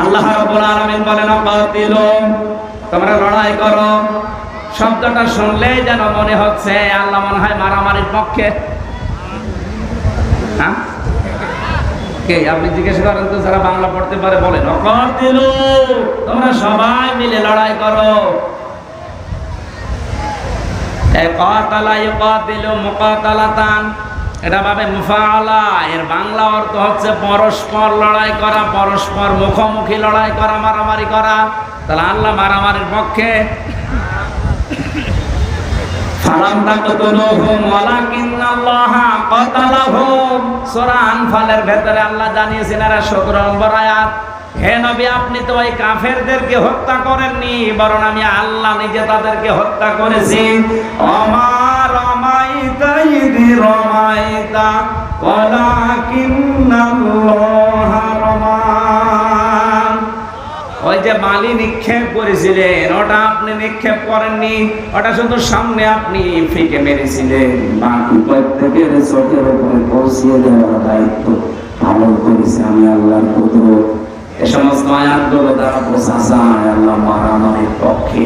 আল্লাহ রাব্বুল আলামিন বলেন কাতিলু তোমরা লড়াই করো। শব্দটা শুনলেই যেন মনে হচ্ছে, আল্লাহ মনে হয় মারামারির পক্ষে। হ্যাঁ? কে, আপনি জিজ্ঞেস করেন তো, যারা বাংলা পড়তে পারে, বলেন। অকাতিলু তোমরা সবাই মিলে লড়াই করো। কাতালা ইউকাতিলু মুকাতালাতান। এটা ভাবে মুফাআলা। এর বাংলা অর্থ হচ্ছে পরস্পর লড়াই করা, পরস্পর মুখোমুখি লড়াই করা, মারামারি করা। তাহলে আল্লাহ মারামারির পক্ষে। ফালাম তাকতুলুহুম ওয়ালাকিন্নাল্লাহা কাতালাহুম। সূরা আনফালের ভেতরে আল্লাহ জানিয়েছেন, এরা 17 নম্বর আয়াত। হে নবী, আপনি তো ওই কাফেরদেরকে হত্যা করেননি, বরং আমি আল্লাহ নিজে তাদেরকে হত্যা করেছি। আমার ইদি রমাইতা ওয়ালাকিন্নাল্লাহা রমান ওই যে বালি নিক্ষেপ করেছিলেন, ওটা আপনি নিক্ষেপ করেননি, ওটা শুধু সামনে আপনি ফিকে মেরেছিলেন। বাকি প্রত্যেকের চোখের উপরে পৌঁছিয়ে দেওয়ার দায়িত্ব পালন করেছে আমি আল্লাহর কুদরত। এ সমস্ত আয়াতগুলো দ্বারা যায় আল্লাহ মারামারির পক্ষে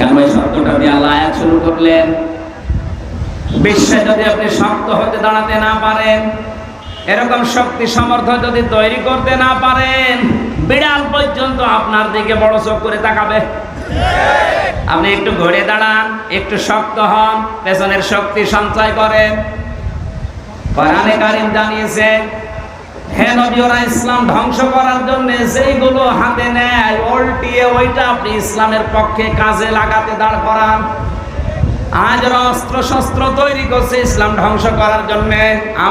কেন শব্দটা দিয়ে আল্লাহ শুরু করলেন। বিশ্বে যদি আপনি শক্ত হতে দাঁড়াতে না পারেন, এরকম শক্তি সামর্থ্য যদি তৈরি করতে না পারেন, বিড়াল পর্যন্ত আপনার দিকে বড় চোখ করে তাকাবে। আপনি একটু ঘুরে দাঁড়ান, একটু শক্ত হন, পেছনের শক্তি সঞ্চয় করেন। কোরআনে কারিম জানিয়েছে হে নবী ইসলাম ধ্বংস করার জন্য যেইগুলো হাতে নেয়, উল্টিয়ে ওইটা আপনি ইসলামের পক্ষে কাজে লাগাতে দাঁড় করান। আজ অস্ত্র শস্ত্র তৈরি করছে ইসলাম ধ্বংস করার জন্য।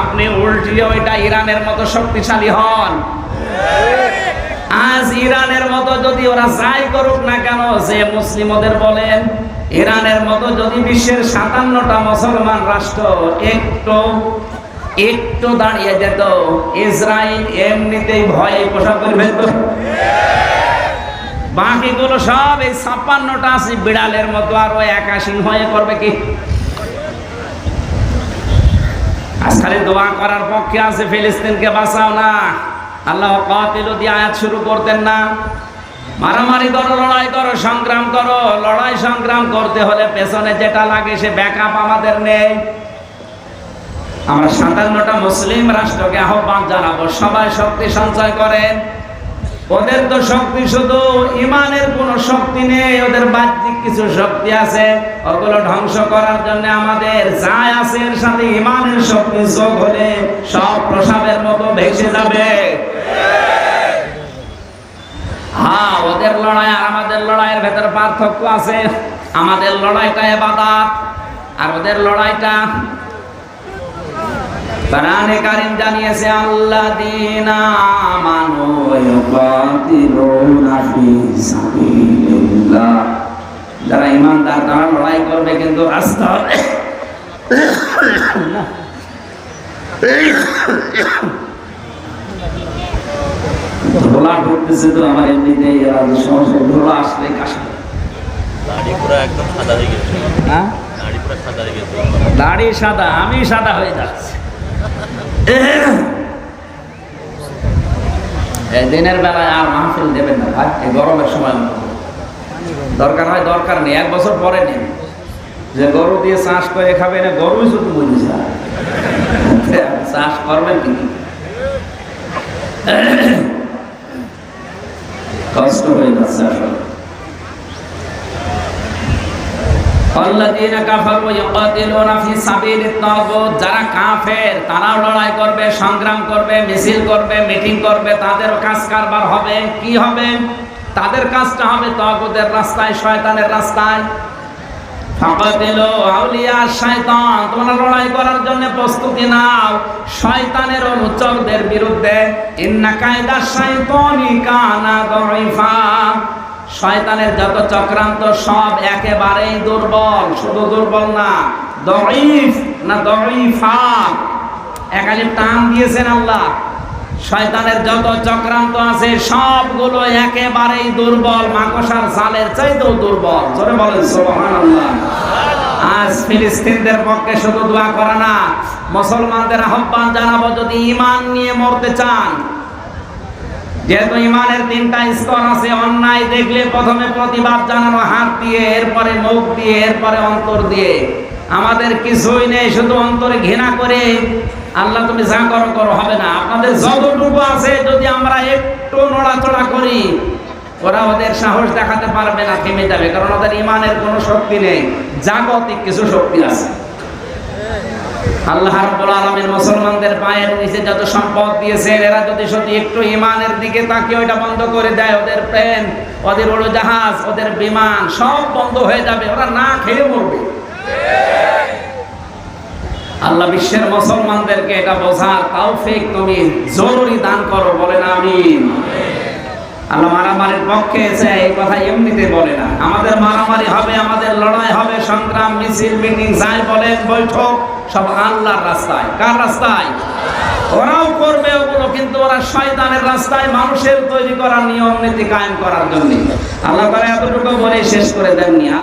আপনি উল্টিয়ে ওইটা ইরানের মতো শক্তিশালী হন। আজ ইরানের মতো যদি ওরা যাই করুক না কেন, যে মুসলিম ওদের বলেন, ইরানের মতো যদি বিশ্বের সাতান্নটা মুসলমান রাষ্ট্র একটু একটু দাঁড়িয়ে যেত ইসরায়েল এমনিতেই ভয়ে পোশাক করে ফেলত বাকিগুলো সব এই ছাপ্পান্নটা আছে, বিড়ালের মতো আর ওই একাশি হয়ে করবে কি? দোয়া করার পক্ষে আছে, ফিলিস্তিনকে বাঁচাও না। আল্লাহ কাতিলু দিয়ে আয়াত শুরু করতেন না। মারামারি করো, লড়াই করো, সংগ্রাম করো। লড়াই সংগ্রাম করতে হলে পেছনে যেটা লাগে সে ব্যাকআপ আমাদের নেই। আমরা সাতান্নটা মুসলিম রাষ্ট্রকে আহ্বান জানাব। সবাই শক্তি সঞ্চয় করেন। ওদের তো শক্তি শুধু ইমানের কোনো শক্তি নেই, ওদের বাহ্যিক কিছু শক্তি আছে। ওগুলো ধ্বংস করার জন্য আমাদের যাই আছে, এর সাথে ইমানের শক্তি যোগ হলে সব প্রসাবের মতো ভেসে যাবে। হ্যাঁ ওদের লড়াই আর আমাদের লড়াইয়ের ভেতর পার্থক্য আছে। আমাদের লড়াইটা এবাদাত, আর ওদের লড়াইটা কোরআনে কারিম জানিয়েছে আল্লাযীনা আমানু ইউকাতিলুনা ফি সাবিলিল্লাহ। যারা ইমানদার তারা লড়াই করবে কিন্তু রাস্তার ধোলা ঢুকতেছে তো আমার এমনিতেই আর সমস্যা ধোলা আসলে কাশি দাড়ি পুরো একদম সাদা হয়ে গেছে। হ্যাঁ? দাড়ি পুরো সাদা হয়ে গেছে। দাড়ি সাদা আমি সাদা হয়ে যাচ্ছি। দিনের বেলায় আর মাহফিল দেবেন না ভাই, এই গরমের সময় দরকার হয়, দরকার নেই, এক বছর পরে নেই যে গরু দিয়ে চাষ করে খাবে না, গরুই শুধু বুঝি চাষ করবেন কি কষ্ট হয়ে যাচ্ছে আসলে আল্লাযীনা কাফারু ইউকাতিলুনা ফি সাবিলিত তাগুত যারা কাফের লড়াই করবে, সংগ্রাম করবে, মিছিল করবে, মিটিং করবে তাদেরও কাজ কারবার হবে। কি হবে? তাদের কাজটা হবে রাস্তায়, শয়তানের রাস্তায়। তোমরা লড়াই করার জন্য প্রস্তুতি নাও। শয়তানের অনুচরদের বিরুদ্ধে ইন্না কায়দা শয়তানি কানা শয়তানের যত চক্রান্ত, সব একেবারেই দুর্বল। শুধু দুর্বল না দরিফ না দরিফা একালি টান দিয়েছেন আল্লাহ। শয়তানের যত চক্রান্ত আছে, সবগুলো একেবারেই দুর্বল। মাকসার জালের চাইতেও দুর্বল। জোরে বলেন, সুবহানাল্লাহ। আজ ফিলিস্তিনদের পক্ষে শুধু দোয়া করা না, মুসলমানদের আহ্বান জানাব, যদি ইমান নিয়ে মরতে চান যেহেতু ইমানের তিনটা স্তর আছে, অন্যায় দেখলে প্রথমে প্রতিবাদ জানানো, হাত দিয়ে, এরপরে মুখ দিয়ে, এরপরে অন্তর দিয়ে। আমাদের কিছুই নেই, শুধু অন্তরে ঘৃণা করে। আল্লাহ, তুমি যা করো করো, হবে না। আপনাদের যতটুকু আছে, যদি আমরা একটু নড়াচড়া করি, ওরা ওদের সাহস দেখাতে পারবে না, থেমে যাবে। কারণ ওদের ইমানের কোনো শক্তি নেই। জাগতিক কিছু শক্তি আছে। আল্লাহ মুসলমানদের পায়ের নিচে যত সম্পদ এরা যদি সত্যি একটু ইমানের দিকে ওইটা বন্ধ করে দেয়, ওদের প্লেন, ওদের উড়োজাহাজ, ওদের বিমান সব বন্ধ হয়ে যাবে, ওরা না খেয়ে মরবে। আল্লাহ বিশ্বের মুসলমানদেরকে এটা বোঝার তৌফিক তুমি জরুরি দান করো, বলেন আমিন। আল্লাহ মারামারির পক্ষে এসে এই কথা এমনিতে বলে না। আমাদের মারামারি হবে, আমাদের লড়াই হবে, সংগ্রাম, মিছিল, মিটিং, যাই বলেন, বৈঠক। সব আল্লাহর রাস্তায়। কার রাস্তায়? ওরাও করবে ওগুলো, কিন্তু ওরা শয়তানের রাস্তায় মানুষের তৈরি করার নিয়ম, নীতি কায়েম করার জন্য। আল্লাহ তারা এতটুকু বলে শেষ করে দেননি।